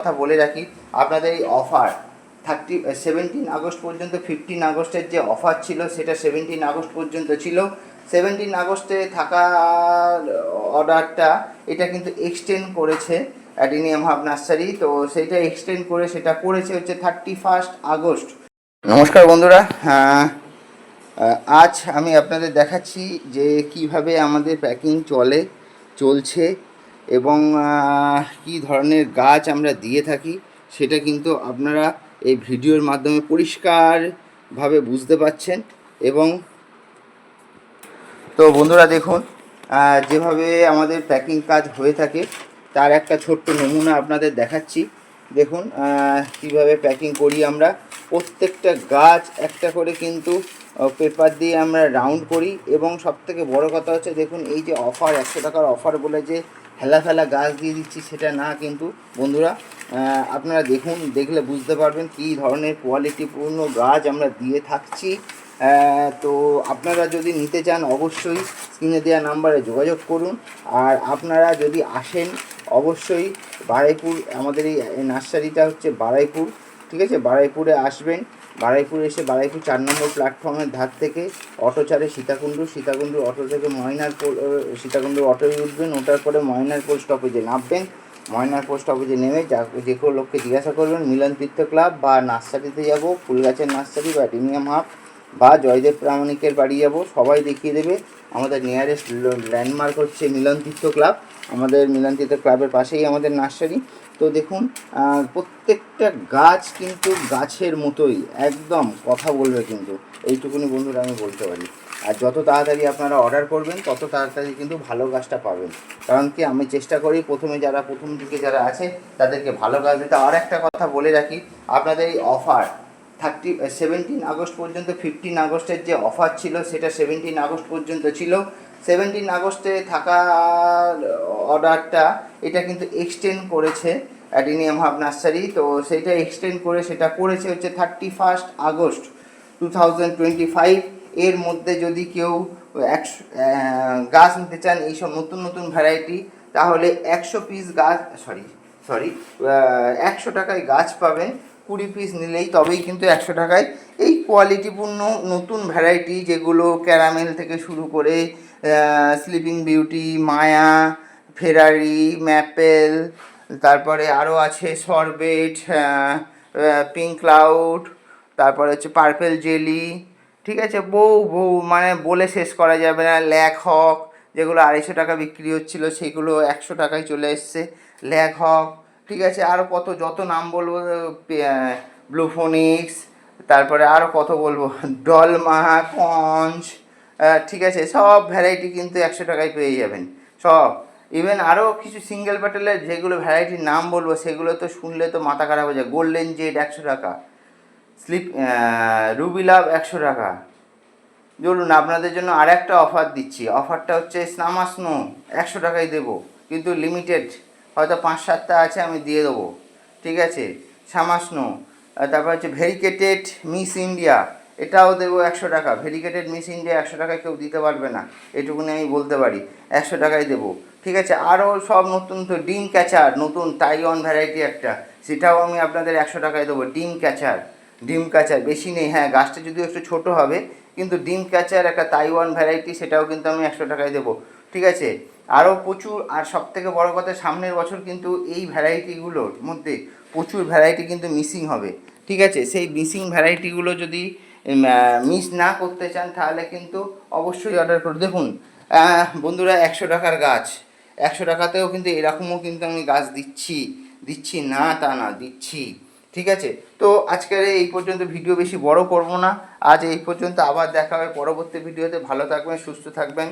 কথা বলে রাখি, আপনাদের এই অফার থার্টি সেভেন্টিন আগস্ট পর্যন্ত ফিফটিন আগস্টের যে অফার ছিল, সেটা সেভেন্টিন আগস্ট পর্যন্ত ছিল। সেভেন্টিন আগস্টে থাকা অর্ডারটা এটা কিন্তু এক্সটেন্ড করেছে অ্যাডিনিয়াম হাব নার্সারি তো সেটা এক্সটেন্ড করে, সেটা করেছে হচ্ছে থার্টি ফার্স্ট আগস্ট। নমস্কার বন্ধুরা। হ্যাঁ আজ আমি আপনাদের দেখাচ্ছি যে কীভাবে আমাদের প্যাকিং চলে, চলছে। এবং কী ধরনের গাছ আমরা দিয়ে থাকি সেটা কিন্তু আপনারা এই ভিডিওর মাধ্যমে পরিষ্কারভাবে বুঝতে পাচ্ছেন এবং তো বন্ধুরা দেখুন যেভাবে আমাদের প্যাকিং কাজ হয়ে থাকে, তার একটা ছোট্ট নমুনা আপনাদের দেখাচ্ছি। দেখুন কীভাবে প্যাকিং করি আমরা। প্রত্যেকটা গাছ একটা করে কিন্তু পেপার দিয়ে আমরা রাউন্ড করি এবং সবথেকে বড় কথা হচ্ছে, দেখুন, এই যে অফার একশো টাকার অফার বলে যে হেলা ফেলা গাছ দিয়ে দিচ্ছি সেটা না, কিন্তু বন্ধুরা আপনারা দেখুন, দেখলে বুঝতে পারবেন কী ধরনের কোয়ালিটিপূর্ণ গাছ আমরা দিয়ে থাকছি। তো আপনারা যদি নিতে চান, অবশ্যই স্ক্রিনে দেওয়া নাম্বারে যোগাযোগ করুন। আর আপনারা যদি আসেন, অবশ্যই বারাইপুর, আমাদের এই নার্সারিটা হচ্ছে বারাইপুর, ঠিক আছে? বারাইপুরে আসবেন। বারাইপুর এসে বারাইপুর চার নম্বর প্ল্যাটফর্মের ধার থেকে অটো চারে সীতাকুণ্ডু। সীতাকুণ্ডু অটো থেকে ময়নার সীতাকুণ্ডু অটোয় উঠবেন। ওটার পরে ময়নার পোস্ট অফিসে নামবেন। ময়নার পোস্ট অফিসে নেমে যা, যে কোনো লোককে জিজ্ঞাসা করবেন, মিলন তীর্থ ক্লাব বা নার্সারিতে যাব। ফুলগাছের নার্সারি বা ডিমিয়াম হাব বা জয়দেব প্রামাণিকের বাড়ি যাব, সবাই দেখিয়ে দেবে। আমাদের নিয়ারেস্ট ল্যান্ডমার্ক হচ্ছে মিলন তীর্থ ক্লাব আমাদের মিলন তীর্থ ক্লাবের পাশেই আমাদের নার্সারি তো দেখুন প্রত্যেকটা গাছ কিন্তু গাছের মতোই। একদম কথা বলবে কিন্তু। এইটুকুনি বন্ধুরা আমি বলতে পারি। আর যত তাড়াতাড়ি আপনারা অর্ডার করবেন, তত তাড়াতাড়ি কিন্তু ভালো গাছটা পাবেন। কারণ কি, আমি চেষ্টা করি প্রথমে যারা প্রথম দিকে যারা আছে তাদেরকে ভালো গাছ দিতে। আর একটা কথা বলে রাখি, আপনাদের এই অফার থার্টি সেভেন্টিন আগস্ট পর্যন্ত ফিফটিন আগস্টের যে অফার ছিল, সেটা সেভেন্টিন আগস্ট পর্যন্ত ছিল। সেভেন্টিন আগস্টে থাকার অর্ডারটা এটা কিন্তু এক্সটেন্ড করেছে অ্যাডিনিয়াম হাব নার্সারি তো সেটা এক্সটেন্ড করে, সেটা করেছে হচ্ছে thirty first August two thousand twenty five এর মধ্যে যদি কেউ একশো গাছ নিতে চান এইসব নতুন নতুন ভ্যারাইটি তাহলে একশো পিস গাছ সরি সরি একশো টাকায় গাছ পাবেন কুড়ি পিস নিলেই তবেই কিন্তু একশো টাকায় এই কোয়ালিটিপূর্ণ নতুন ভ্যারাইটি যেগুলো ক্যারামেল থেকে শুরু করে sleeping beauty Maya Ferrari maple তারপরে আরও আছে সরবেট পিঙ্ক ক্লাউড তারপরে হচ্ছে পার্পেল জেলি ঠিক আছে? বউ বউ মানে বলে শেষ করা যাবে না। ল্যাক হক যেগুলো আড়াইশো টাকা বিক্রি হচ্ছিল, সেগুলো একশো টাকায় চলে এসছে। ল্যাক হক ঠিক আছে আরও কত, যত নাম বলব ব্লুফোনিক্স তারপরে আরও কত বলব ডলমা কঞ্চ ঠিক আছে, সব ভ্যারাইটি কিন্তু একশো টাকায় পেয়ে যাবেন, সব। ইভেন আরও কিছু সিঙ্গেল প্যাটেলের যেগুলো ভ্যারাইটির নাম বলব, সেগুলো তো শুনলে তো মাথা খারাপ হয়ে যায়। গোল্ডেন জেড একশো টাকা স্লিপ রুবি লাভ একশো টাকা। চলুন আপনাদের জন্য আর একটা অফার দিচ্ছি অফারটা হচ্ছে স্নামা স্নো একশো টাকায় দেবো, কিন্তু লিমিটেড হয়তো পাঁচ সাতটা আছে, আমি দিয়ে দেবো। ঠিক আছে? শ্যামা স্নো তারপর হচ্ছে ভেরিকেটেড মিস ইন্ডিয়া, এটাও দেবো একশো টাকা। ভেরিকেটেড মিস ইন্ডিয়া একশো টাকায় কেউ দিতে পারবে না। এটুকুনি আমি বলতে পারি। একশো টাকায় দেবো। ঠিক আছে? আরও সব নতুন তো ডিম ক্যাচার, নতুন টাইওয়ান ভ্যারাইটি একটা। সেটাও আমি আপনাদের একশো টাকায় দেবো। ডিম ক্যাচার। ডিম ক্যাচার বেশি নেই। হ্যাঁ গাছটা যদিও একটু ছোট হবে, কিন্তু ডিম ক্যাচার একটা তাইওয়ান ভ্যারাইটি, সেটাও কিন্তু আমি একশো টাকায় দেবো। ঠিক আছে? আরও প্রচুর, আর সব থেকে বড়ো কথা সামনের বছর কিন্তু এই ভ্যারাইটিগুলোর মধ্যে প্রচুর ভ্যারাইটি কিন্তু মিসিং হবে। ঠিক আছে? সেই মিসিং ভ্যারাইটিগুলো যদি মিস না করতে চান তাহলে কিন্তু অবশ্যই অর্ডার করে দেখুন। বন্ধুরা একশো টাকার গাছ। একশো টাকাতেও কিন্তু এরকমও কিন্তু আমি গাছ দিচ্ছি। দিচ্ছি না তা না, দিচ্ছি। ঠিক আছে? তো আজকের এই পর্যন্ত ভিডিও বেশি বড় করব না। আজ এই পর্যন্ত আবার দেখা হবে পরবর্তী ভিডিওতে ভালো থাকবেন, সুস্থ থাকবেন।